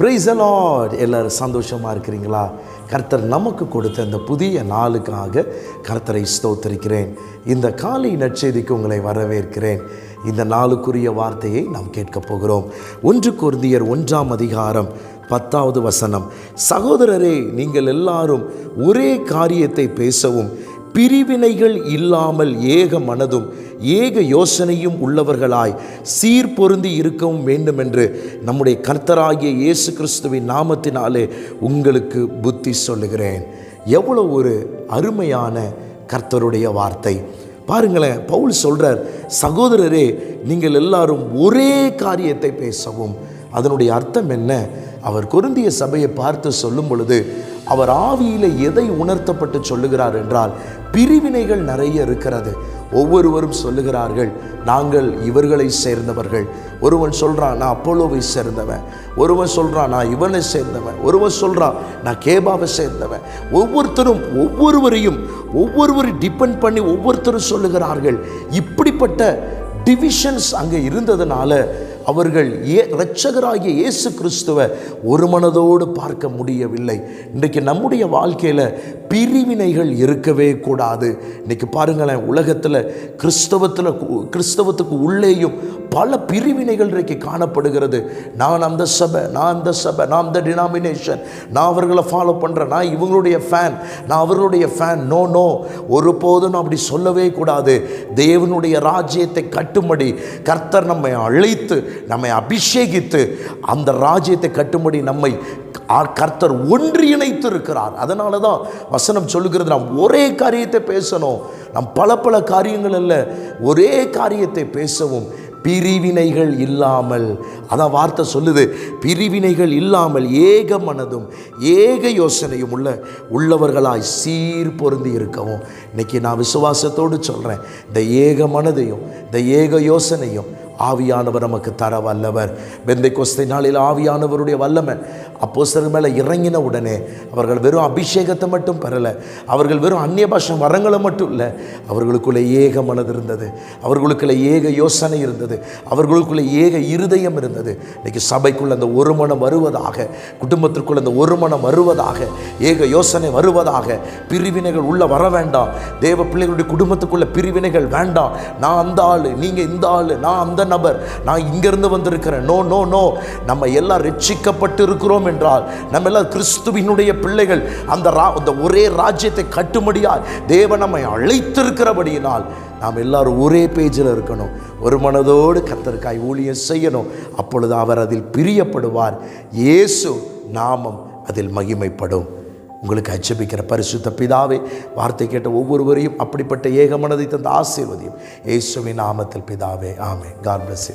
Price allot எல்லோரும் சந்தோஷமாக இருக்கிறீங்களா? கர்த்தர் நமக்கு கொடுத்த இந்த புதிய நாளுக்காக கர்த்தரை ஸ்தோத்தரிக்கிறேன். இந்த காலை நற்செய்திக்கு உங்களை வரவேற்கிறேன். இந்த நாளுக்குரிய வார்த்தையை நாம் கேட்கப் போகிறோம். ஒன்று குருந்தியர் ஒன்றாம் அதிகாரம் பத்தாவது வசனம். சகோதரரே நீங்கள் எல்லாரும் ஒரே காரியத்தை பேசவும் பிரிவினைகள் இல்லாமல் ஏக மனதும் ஏக யோசனையும் உள்ளவர்களாய் சீர் பொருந்தி இருக்கவும் வேண்டும் என்று நம்முடைய கர்த்தராகிய இயேசு கிறிஸ்துவின் நாமத்தினாலே உங்களுக்கு புத்தி சொல்லுகிறேன். எவ்வளோ ஒரு அருமையான கர்த்தருடைய வார்த்தை. பாருங்களேன் பவுல் சொல்றார் சகோதரரே நீங்கள் எல்லாரும் ஒரே காரியத்தை பேசவும். அதனுடைய அர்த்தம் என்ன? அவர் குருந்திய சபையை பார்த்து சொல்லும் பொழுது அவர் ஆவியில எதை உணர்த்தப்பட்டு சொல்லுகிறார் என்றால் பிரிவினைகள் நிறைய இருக்கிறது. ஒவ்வொருவரும் சொல்லுகிறார்கள் நாங்கள் இவர்களை சேர்ந்தவர்கள். ஒருவன் சொல்கிறான் நான் அப்போலோவை சேர்ந்தவன். ஒருவன் சொல்கிறான் நான் இவனை சேர்ந்தவன். ஒருவன் சொல்கிறான் நான் கேபாவை சேர்ந்தவன். ஒவ்வொருத்தரும் ஒவ்வொருவரையும் ஒவ்வொருவரும் டிபெண்ட் பண்ணி ஒவ்வொருத்தரும் சொல்லுகிறார்கள். இப்படிப்பட்ட டிவிஷன்ஸ் அங்கே இருந்ததுனால அவர்கள் ஏ இரட்சகராகிய இயேசு கிறிஸ்துவை ஒரு மனதோடு பார்க்க முடியவில்லை. இன்றைக்கு நம்முடைய வாழ்க்கையில் பிரிவினைகள் இருக்கவே கூடாது. இன்றைக்கி பாருங்களேன் உலகத்தில் கிறிஸ்தவத்தில் கிறிஸ்தவத்துக்கு உள்ளேயும் பல பிரிவினைகள் இன்றைக்கு காணப்படுகிறது. நான் அந்த சபை நான் அந்த சபை நான் அந்த டினாமினேஷன் நான் அவர்களை ஃபாலோ பண்ணுறேன் நான் இவங்களுடைய ஃபேன் நான் அவர்களுடைய ஃபேன் நோ நோ ஒருபோதும் அப்படி சொல்லவே கூடாது. தேவனுடைய ராஜ்யத்தை கட்டும்படி கர்த்தர் நம்மை அழைத்து நம்மை அபிஷேகித்து அந்த ராஜ்யத்தை கட்டும்படி நம்மை கர்த்தர் ஒன்றிணைத்து இருக்கிறார் அதனால தான் வசனம் சொல்லுகிறது நாம் ஒரே காரியத்தை பேசணும். நம் பல பல காரியங்கள் அல்ல ஒரே காரியத்தை பேசவும். பிரிவினைகள் இல்லாமல் அதான் வார்த்தை சொல்லுது பிரிவினைகள் இல்லாமல் ஏக மனதும் ஏக யோசனையும் உள்ள உள்ளவர்களாய் சீர் பொருந்தி இருக்கவும். இன்னைக்கு நான் விசுவாசத்தோடு சொல்கிறேன் இந்த ஏக மனதையும் இந்த ஏக யோசனையும் ஆவியானவர் நமக்கு தர வல்லவர். வெந்தை கொஸ்தை நாளில் ஆவியானவருடைய வல்லமை அப்போஸ்தலர் மேலே இறங்கின உடனே அவர்கள் வெறும் அபிஷேகத்தை மட்டும் பெறலை அவர்கள் வெறும் அந்நிய பாஷை வரங்களை மட்டும் இல்லை அவர்களுக்குள்ளே ஏக மனது இருந்தது அவர்களுக்குள்ளே ஏக யோசனை இருந்தது அவர்களுக்குள்ளே ஏக இருதயம் இருந்தது. இன்றைக்கு சபைக்குள்ள அந்த ஒரு மனம் வருவதாக குடும்பத்திற்குள்ள அந்த ஒரு மனம் வருவதாக ஏக யோசனை வருவதாக பிரிவினைகள் உள்ளே வர வேண்டாம். தேவ பிள்ளைகளுடைய குடும்பத்துக்குள்ள பிரிவினைகள் வேண்டாம். நான் அந்த ஆள் நீங்கள் இந்த ஆள் நான் அந்த நபர் நான் இங்கிருந்து வந்திருக்கிறேன். நோ நோ நோ நம்ம எல்லாம் ரட்சிக்கப்பட்டு இருக்கிறோம் என்றால் நம்ம எல்லாம் கிறிஸ்துவினுடைய பிள்ளைகள் அந்த ரா அந்த ஒரே ராஜ்யத்தை கட்டுமடியால் தேவன் நம்மை அழைத்திருக்கிறபடியினால் நாம் எல்லாரும் ஒரே பேஜில் இருக்கணும். ஒரு மனதோடு கத்தருக்காய் ஊழியம் செய்யணும். அப்பொழுது அவர் அதில் பிரியப்படுவார். இயேசு நாமம் அதில் மகிமைப்படும். உங்களுக்கு அச்சபிக்கிற பரிசுத்த பிதாவே வார்த்தை கேட்ட ஒவ்வொருவரையும் அப்படிப்பட்ட ஏகமனதை தந்த ஆசீர்வதியும். இயேசுவின் நாமத்தில் பிதாவே ஆமே காட் பிளஸ்